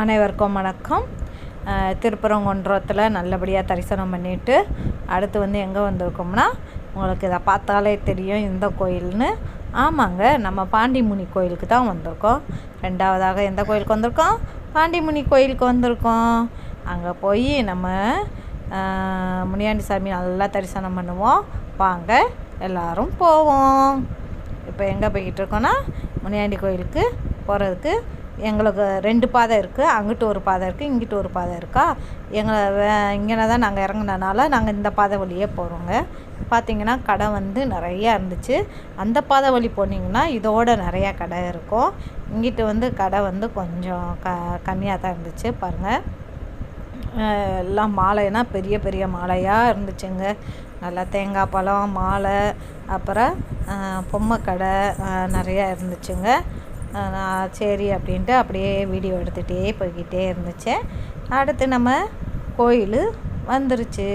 அனைவருக்கும் வணக்கம். திருப்பரங்குன்றத்தில் நல்லபடியாக தரிசனம் பண்ணிவிட்டு அடுத்து வந்து எங்கே வந்திருக்கோம்னா உங்களுக்கு இதை பார்த்தாலே தெரியும் இந்த கோயில்னு. ஆமாங்க நம்ம பாண்டிமுனி கோயிலுக்கு தான் வந்திருக்கோம். ரெண்டாவதாக எந்த கோயிலுக்கு வந்திருக்கோம்? பாண்டிமுனி கோயிலுக்கு வந்திருக்கோம். அங்கே போய் நம்ம முனியாண்டி சாமி நல்லா தரிசனம் பண்ணுவோம். வாங்க எல்லோரும் போவோம். இப்போ எங்கே போய்கிட்டு இருக்கோன்னா முனியாண்டி கோயிலுக்கு போகிறதுக்கு எங்களுக்கு ரெண்டு பாதை இருக்குது அங்கிட்டு ஒரு பாதை இருக்குது இங்கிட்டு ஒரு பாதை இருக்கா? எங்களை இங்கே தான் நாங்கள் இறங்குனனால நாங்கள் இந்த பாதை வழியே போகிறோங்க பார்த்தீங்கன்னா கடை வந்து நிறையா இருந்துச்சு. அந்த பாதை வழி போனீங்கன்னா இதோட நிறையா கடை இருக்கும். இங்கிட்டு வந்து கடை வந்து கொஞ்சம் க கம்மியாக தான் இருந்துச்சு பாருங்கள் எல்லாம் மாலைனா பெரிய பெரிய மாலையாக இருந்துச்சுங்க. நல்லா தேங்காய் பழம் மாலை அப்புறம் பொம்மை கடை நிறையா இருந்துச்சுங்க. நான் சரி அப்படின்ட்டு அப்படியே வீடியோ எடுத்துகிட்டே போய்கிட்டே இருந்துச்சேன் அடுத்து நம்ம கோயில் வந்துருச்சு.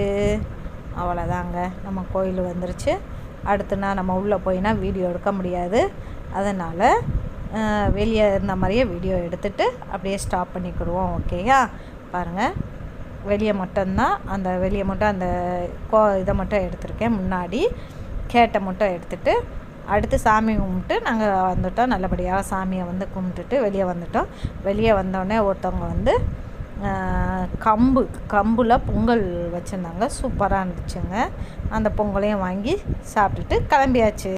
அவ்வளோதாங்க. நம்ம கோயில் வந்துருச்சு. அடுத்துனா நம்ம உள்ளே போயினா வீடியோ எடுக்க முடியாது. அதனால் வெளியே இருந்த மாதிரியே வீடியோ எடுத்துகிட்டு அப்படியே ஸ்டாப் பண்ணிக்கிடுவோம். ஓகேயா? பாருங்கள் வெளியே மட்டும்தான். அந்த வெளியே மட்டும் அந்த கோ இதை மட்டும் எடுத்திருக்கேன். முன்னாடி கேட்டை மட்டும் எடுத்துட்டு அடுத்து சாமி கும்பிட்டு நாங்கள் வந்துட்டோம். நல்லபடியாக சாமியை வந்து கும்பிட்டுட்டு வெளியே வந்துட்டோம். வெளியே வந்தோடனே ஒருத்தவங்க வந்து கம்பு கம்பில் பொங்கல் வச்சுருந்தாங்க. சூப்பராக இருந்துச்சுங்க. அந்த பொங்கலையும் வாங்கி சாப்பிட்டுட்டு கிளம்பியாச்சு.